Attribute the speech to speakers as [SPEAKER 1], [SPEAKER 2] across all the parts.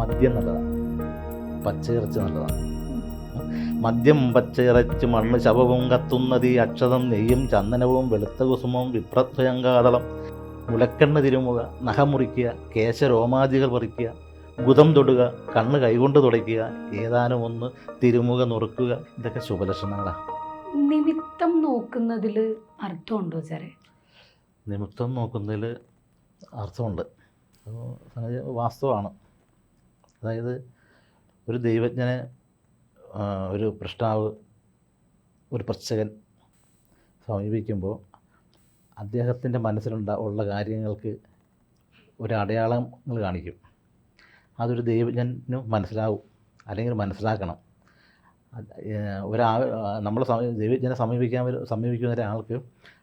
[SPEAKER 1] മദ്യം നല്ലതാണ്. പച്ചയിറച്ചി നല്ലതാണ്. മദ്യം പച്ചയിറച്ചി മണ്ണ് ശവവും കത്തുന്നതി അക്ഷതം നെയ്യും ചന്ദനവും വെളുത്ത കുസുമവും വിപ്രത്വയങ്കാതളം മുലക്കണ്ണ് തിരുമുക നഖമുറിക്കുക കേശരോമാദികൾ പറിക്കുക ഗുതം തൊടുക കണ്ണ് കൈകൊണ്ട് തുടയ്ക്കുക ഏതാനും ഒന്ന് തിരുമുക നുറുക്കുക ഇതൊക്കെ ശുഭലക്ഷണങ്ങളാണ്
[SPEAKER 2] നിമിത്തം നോക്കുന്നതിൽ അർത്ഥമുണ്ടോ സാറേ?
[SPEAKER 1] നിമിത്തം നോക്കുന്നതിൽ അർത്ഥമുണ്ട്. വാസ്തവമാണ്. അതായത് ഒരു ദൈവജ്ഞനെ ഒരു പ്രഷ്ടാവ് ഒരു പ്രച്ഛകൻ സമീപിക്കുമ്പോൾ അദ്ദേഹത്തിന്റെ മനസ്സിലുണ്ട ഉള്ള കാര്യങ്ങൾക്ക് ഒരു അടയാളങ്ങൾ കാണിക്കും. അതൊരു ദൈവജ്ഞന് മനസ്സിലാവും അല്ലെങ്കിൽ മനസ്സിലാക്കണം. ഒരാ നമ്മൾ ദൈവജ്ഞനെ സമീപിക്കാൻ സമീപിക്കുന്ന ഒരാൾക്ക്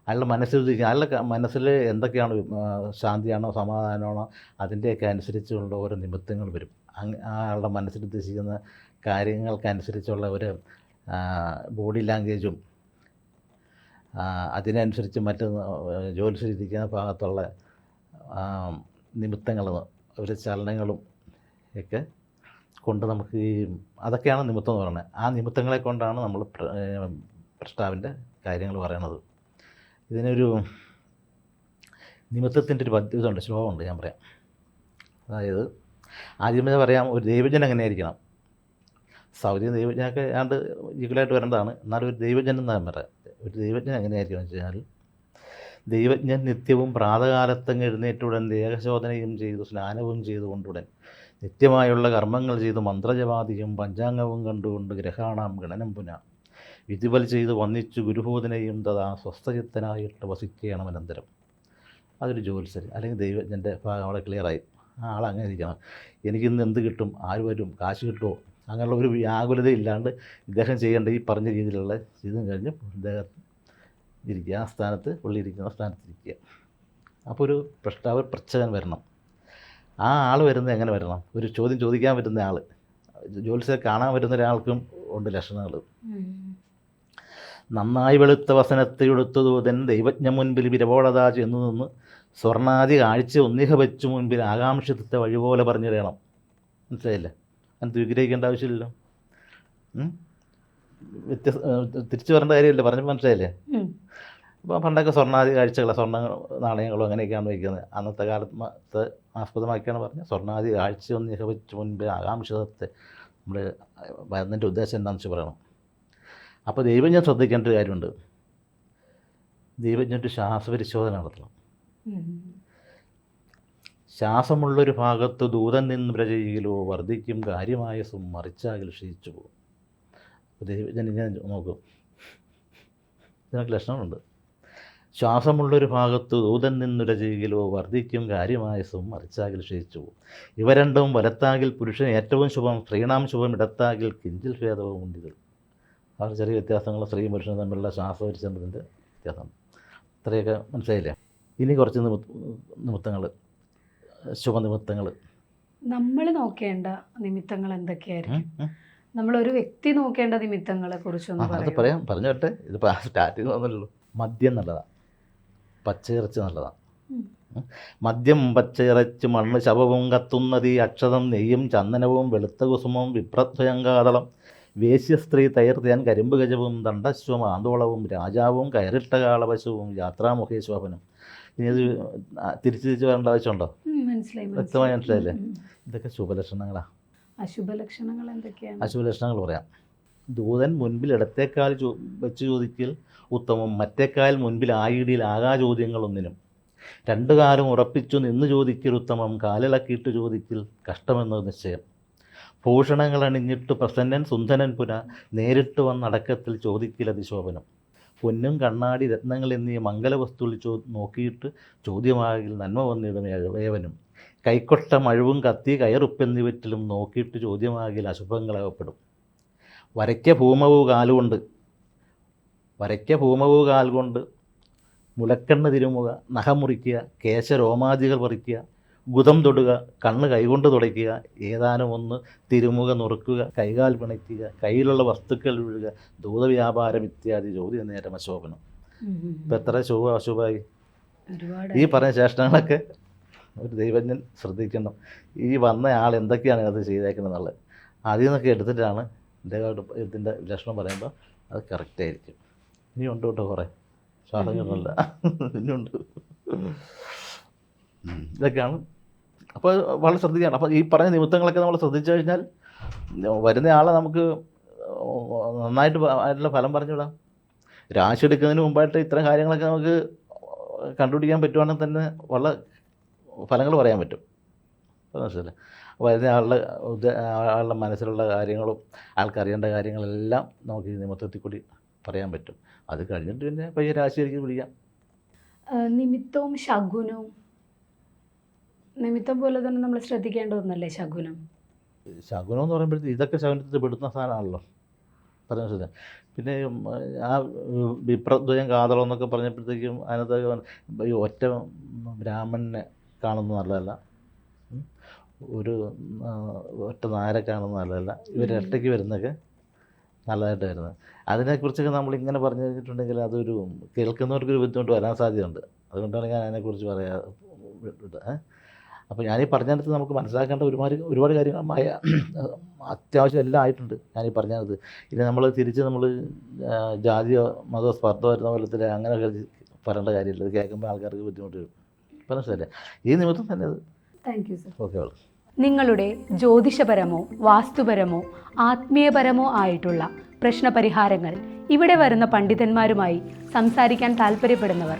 [SPEAKER 1] അയാളുടെ മനസ്സിൽ അയാളുടെ മനസ്സിൽ എന്തൊക്കെയാണ് ശാന്തിയാണോ സമാധാനമാണോ അതിന്റെയൊക്കെ അനുസരിച്ചുള്ള ഓരോ നിമിത്തങ്ങൾ വരും. ആളുടെ മനസ്സിൽ ഉദ്ദേശിക്കുന്ന കാര്യങ്ങൾക്കനുസരിച്ചുള്ള ഒരു ബോഡി ലാംഗ്വേജും അതിനനുസരിച്ച് മറ്റ് ജോലിസിരിക്കുന്ന ഭാഗത്തുള്ള നിമിത്തങ്ങളും ഒരു ചലനങ്ങളും ഒക്കെ കൊണ്ട് നമുക്ക് ഈ അതൊക്കെയാണ് നിമിത്തം എന്ന് പറയുന്നത്. ആ നിമിത്തങ്ങളെ കൊണ്ടാണ് നമ്മൾ പ്രസ്താവിന്റെ കാര്യങ്ങൾ പറയണത്. ഇതിനൊരു നിമിത്തത്തിന്റെ ഒരു പദ്ധതി ഉണ്ട് ശ്ലോകമുണ്ട് ഞാൻ പറയാം. അതായത് ആദ്യമേ പറയാം ഒരു ദൈവജൻ എങ്ങനെയായിരിക്കണം സൗദി ദൈവജ്ഞനൊക്കെ ഏതാണ്ട് ഈക്വലായിട്ട് വരേണ്ടതാണ്. എന്നാലും ഒരു ദൈവജൻ എന്ന് ഞാൻ പറയാം. ഒരു ദൈവജ്ഞൻ എങ്ങനെയായിരിക്കണം എന്ന് വെച്ചാൽ ദൈവജ്ഞൻ നിത്യവും പ്രാതകാലത്തങ്ങ് എഴുന്നേറ്റുടൻ ദേഹശോധനയും ചെയ്തു സ്നാനവും ചെയ്തുകൊണ്ടുടൻ നിത്യമായുള്ള കർമ്മങ്ങൾ ചെയ്തു മന്ത്രജപാതിയും പഞ്ചാംഗവും കണ്ടുകൊണ്ട് ഗ്രഹാണാം ഗണനം പുന വിധിവൽ ചെയ്ത് വന്നിച്ച് ഗുരുഭൂതനെയും തഥാ സ്വസ്ഥചിത്തനായിട്ട് വസിക്കണം അനന്തരം. അതൊരു ജോലിസരി അല്ലെങ്കിൽ ദൈവജ്ഞന്റെ ഭാഗം അവിടെ ക്ലിയറായി ആൾ അങ്ങനെ ഇരിക്കണം എനിക്കിന്ന് എന്ത് കിട്ടും? ആര് വരും? കാശ് കിട്ടുമോ അങ്ങനെയുള്ള ഒരു വ്യാകുലത ഇല്ലാണ്ട് ഇദ്ദേഹം ചെയ്യേണ്ട ഈ പറഞ്ഞ രീതിയിലുള്ള ഇതും കഴിഞ്ഞ് ഇദ്ദേഹം ഇരിക്കുക. ആ സ്ഥാനത്ത് പുള്ളി ഇരിക്കുന്ന സ്ഥാനത്ത് ഇരിക്കുക അപ്പോൾ ഒരു പ്രഷ്ടാവ് പ്രച്ഛകൻ വരണം. ആ ആൾ വരുന്നത് എങ്ങനെ വരണം? ഒരു ചോദ്യം ചോദിക്കാൻ പറ്റുന്ന ആൾ ജോലിസെ കാണാൻ വരുന്ന ഒരാൾക്കും ഉണ്ട് ലക്ഷണങ്ങൾ. നന്നായി വെളുത്ത വസനത്തെടുത്തു തന്നെ ദൈവജ്ഞ മുൻപിൽ വിരവോളതാ ചെന്നു നിന്ന് സ്വർണാദി കാഴ്ച ഒന്നിഹ വെച്ചു മുൻപിൽ ആകാംക്ഷത്തെ വഴിപോലെ പറഞ്ഞു മനസ്സിലായില്ല മനസ്സിലായില്ലേ? അത് വിഗ്രഹിക്കേണ്ട ആവശ്യമില്ലല്ലോ? വ്യത്യസ്ത തിരിച്ചു വരേണ്ട കാര്യമില്ല. പറഞ്ഞപ്പോൾ മനസ്സിലായില്ലേ? ഇപ്പം പണ്ടൊക്കെ സ്വർണാദി കാഴ്ചകൾ സ്വർണ നാണയങ്ങളും അങ്ങനെയൊക്കെയാണ് വയ്ക്കുന്നത്. അന്നത്തെ കാലത്ത് ആസ്പദമാക്കിയാണ് പറഞ്ഞത്. സ്വർണാദി കാഴ്ച ഒന്നിഹ വെച്ച് മുൻപ് ആകാംക്ഷത്തെ നമ്മൾ വരുന്നതിന്റെ ഉദ്ദേശം എന്താണെന്ന് വെച്ച് പറയണം. അപ്പോൾ ഞാൻ ശ്രദ്ധിക്കേണ്ട ഒരു കാര്യമുണ്ട്. ദൈവജ്ഞന്റെ ശ്വാസപരിശോധന നടത്തണം. ശ്വാസമുള്ളൊരു ഭാഗത്ത് ദൂതൻ നിന്ന് പ്രചയിലോ വർദ്ധിക്കും കാര്യമായ മറിച്ചാകിൽ ക്ഷയിച്ചു പോകും. ഞാൻ നോക്കും. ഇതിനൊക്കെ ലക്ഷണമുണ്ട് ശ്വാസമുള്ളൊരു ഭാഗത്ത് ദൂതൻ നിന്നുരചയിലോ വർദ്ധിക്കും കാര്യമായ സും മറിച്ചാകിൽ ക്ഷയിച്ചു ഇവ രണ്ടും വലത്താകിൽ പുരുഷൻ ഏറ്റവും ശുഭം സ്ത്രീണാം ശുഭം ഇടത്താകിൽ കിഞ്ചിൽ ഭേദവും ഉണ്ടിത് ആ ചെറിയ വ്യത്യാസങ്ങൾ സ്ത്രീയും പുരുഷനും തമ്മിലുള്ള ശ്വാസപരിചരണത്തിന്റെ വ്യത്യാസം ഇത്രയൊക്കെ മനസ്സിലായില്ലേ? ഇനി കുറച്ച് നിമിത്ത നിമിത്തങ്ങൾ ശുഭനിമിത്തങ്ങൾ
[SPEAKER 2] നമ്മൾ നോക്കേണ്ട നിമിത്തങ്ങൾ എന്തൊക്കെയായിരിക്കും? നമ്മൾ ഒരു വ്യക്തി നോക്കേണ്ട നിമിത്തങ്ങളെ കുറിച്ചൊന്ന്
[SPEAKER 1] അത്
[SPEAKER 2] പറയാം.
[SPEAKER 1] പറഞ്ഞു വരട്ടെ ഇതിപ്പോൾ സ്റ്റാർട്ടിങ് വന്നല്ലോ മദ്യം നല്ലതാണ് പച്ചയിറച്ചി നല്ലതാണ്. മദ്യം പച്ചയിറച്ചി മണ്ണ് ശവവും കത്തുന്നതി അക്ഷതം നെയ്യും ചന്ദനവും വെളുത്ത കുസുമവും വിപ്രത്വയങ്കാതളം വേശ്യസ്ത്രീ തേൻ കരിമ്പ് ഗജവും ദണ്ഡശ്വം ആന്തോളവും രാജാവും കയറിട്ട കാളപശുവും യാത്രാമുഖേ ശോഭനം ഇനി അത് തിരിച്ച് തിരിച്ച് വരേണ്ട ആവശ്യമുണ്ടോ?
[SPEAKER 2] മനസ്സിലായി
[SPEAKER 1] വ്യക്തമായി മനസ്സിലായില്ലേ? ഇതൊക്കെ ശുഭലക്ഷണങ്ങളാണ്
[SPEAKER 2] അശുഭലക്ഷണങ്ങൾ എന്തൊക്കെയാണ്?
[SPEAKER 1] അശുഭലക്ഷണങ്ങൾ പറയാം. ദൂതൻ മുൻപിൽ ഇടത്തേക്കാൽ ചോ വെച്ച് ചോദിക്കൽ ഉത്തമം മറ്റേക്കാൽ മുൻപിൽ ആയിടിയിൽ ആകാ ചോദ്യങ്ങളൊന്നിനും രണ്ടു കാലം ഉറപ്പിച്ചു നിന്ന് ചോദിക്കൽ ഉത്തമം കാലിളക്കിയിട്ട് ചോദിക്കൽ കഷ്ടമെന്നത് നിശ്ചയം. ഭൂഷണങ്ങൾ അണിഞ്ഞിട്ട് പ്രസന്നൻ സുന്ദരൻ പുന നേരിട്ട് വന്നടക്കത്തിൽ ചോദിക്കൽ അതിശോഭനം. പൊന്നും കണ്ണാടി രത്നങ്ങൾ എന്നീ മംഗലവസ്തുവിൽ ചോ നോക്കിയിട്ട് ചോദ്യമാകിൽ നന്മ വന്നിടും ഏവനും. കൈക്കൊട്ട മഴവും കത്തി കയറുപ്പെന്നിവറ്റിലും നോക്കിയിട്ട് ചോദ്യമാകിൽ അശുഭങ്ങളകപ്പെടും. വരയ്ക്ക ഭൂമവു കാലുകൊണ്ട് വരയ്ക്ക ഭൂമവു കാൽകൊണ്ട് മുലക്കണ്ണ് തിരുമുക നഖമുറിക്കുക കേശരോമാദികൾ പറിക്കുക ഗുദം തൊടുക കണ്ണ് കൈകൊണ്ട് തുടയ്ക്കുക ഏതാനും ഒന്ന് തിരുമുഖ നുറുക്കുക കൈകാൽ പിണയ്ക്കുക കയ്യിലുള്ള വസ്തുക്കൾ വീഴുക ദൂതവ്യാപാരം ഇത്യാദി ജോലി നേരം അശോഭനം. ഇപ്പം എത്ര ശുഭ അശുഭമായി ഈ പറഞ്ഞ ചേഷ്ടങ്ങളൊക്കെ ഒരു ദൈവജ്ഞൻ ശ്രദ്ധിക്കണം. ഈ വന്ന ആൾ എന്തൊക്കെയാണ് അത് ചെയ്തേക്കുന്നത് എന്നുള്ളത് അതിൽ നിന്നൊക്കെ എടുത്തിട്ടാണ് ഇതിന്റെ ലക്ഷണം പറയുമ്പോൾ അത് കറക്റ്റ് ആയിരിക്കും. ഇനി ഉണ്ട് കേട്ടോ കുറേ. ശ്വാസങ്ങളല്ല ഇനിയുണ്ട് ഇതൊക്കെയാണ് അപ്പോൾ വളരെ ശ്രദ്ധിക്കണം. അപ്പോൾ ഈ പറഞ്ഞ നിമിത്തങ്ങളൊക്കെ നമ്മൾ ശ്രദ്ധിച്ചു കഴിഞ്ഞാൽ വരുന്ന ആളെ നമുക്ക് നന്നായിട്ട് അതിനുള്ള ഫലം പറഞ്ഞു വിടാം രാശി എടുക്കുന്നതിന് മുമ്പായിട്ട് ഇത്തരം കാര്യങ്ങളൊക്കെ നമുക്ക് കണ്ടുപിടിക്കാൻ പറ്റുവാണെങ്കിൽ തന്നെ വളരെ ഫലങ്ങൾ പറയാൻ പറ്റും. മനസ്സിലെ മനസ്സിലല്ലേ വരുന്ന ആളുടെ ആളുടെ മനസ്സിലുള്ള കാര്യങ്ങളും ആൾക്കറിയേണ്ട കാര്യങ്ങളെല്ലാം നമുക്ക് ഈ നിമിത്തത്തിൽ കൂടി പറയാൻ പറ്റും. അത് കഴിഞ്ഞിട്ട് പിന്നെ പയ്യെ രാശിയിലേക്ക് പിടിക്കാം
[SPEAKER 2] നിമിത്തവും ശകുനവും നിമിത്തം പോലെ തന്നെ നമ്മൾ ശ്രദ്ധിക്കേണ്ട ഒന്നല്ലേ ശകുനം?
[SPEAKER 1] ശകുനം എന്ന് പറയുമ്പോഴത്തേക്ക് ഇതൊക്കെ ശകുനത്തിൽ പെടുന്ന സാധനമാണല്ലോ. ശ്രദ്ധ. പിന്നെ ആ വിപ്രദ്വയം കാതളം എന്നൊക്കെ പറഞ്ഞപ്പോഴത്തേക്കും അതിനകത്ത് ഈ ഒറ്റ ബ്രാഹ്മണനെ കാണുന്നത് നല്ലതല്ല. ഒരു ഒറ്റ നാരെ കാണുന്നത് നല്ലതല്ല. ഇവരൊറ്റയ്ക്ക് വരുന്നൊക്കെ നല്ലതായിട്ട് വരുന്നത്. അതിനെക്കുറിച്ചൊക്കെ നമ്മൾ ഇങ്ങനെ പറഞ്ഞു കഴിഞ്ഞിട്ടുണ്ടെങ്കിൽ അതൊരു കേൾക്കുന്നവർക്കൊരു ബുദ്ധിമുട്ട് വരാൻ സാധ്യതയുണ്ട്. അതുകൊണ്ടാണ് ഞാൻ അതിനെക്കുറിച്ച് പറയാ അപ്പോൾ ഞാൻ ഞാനീ പറഞ്ഞതിനകത്ത് നമുക്ക് മനസ്സിലാക്കേണ്ട ഒരുപാട് ഒരുപാട് കാര്യങ്ങൾ മായ അത്യാവശ്യം എല്ലാം ആയിട്ടുണ്ട് ഞാൻ ഞാനീ പറഞ്ഞത് ഇത് നമ്മൾ തിരിച്ച് നമ്മൾ ജാതിയോ മതോ സ്പർദ്ധ വരുന്ന പോലത്തിൽ അങ്ങനെ പറയേണ്ട കാര്യമില്ല. ഇത് കേൾക്കുമ്പോൾ ആൾക്കാർക്ക് ബുദ്ധിമുട്ട് വരും. മനസ്സിലല്ലേ ഈ നിമിത്തം തന്നെ അത്.
[SPEAKER 2] താങ്ക് യു സർ
[SPEAKER 1] ഓക്കെ
[SPEAKER 2] നിങ്ങളുടെ ജ്യോതിഷപരമോ വാസ്തുപരമോ ആത്മീയപരമോ ആയിട്ടുള്ള പ്രശ്നപരിഹാരങ്ങൾ ഇവിടെ വരുന്ന പണ്ഡിതന്മാരുമായി സംസാരിക്കാൻ താല്പര്യപ്പെടുന്നവർ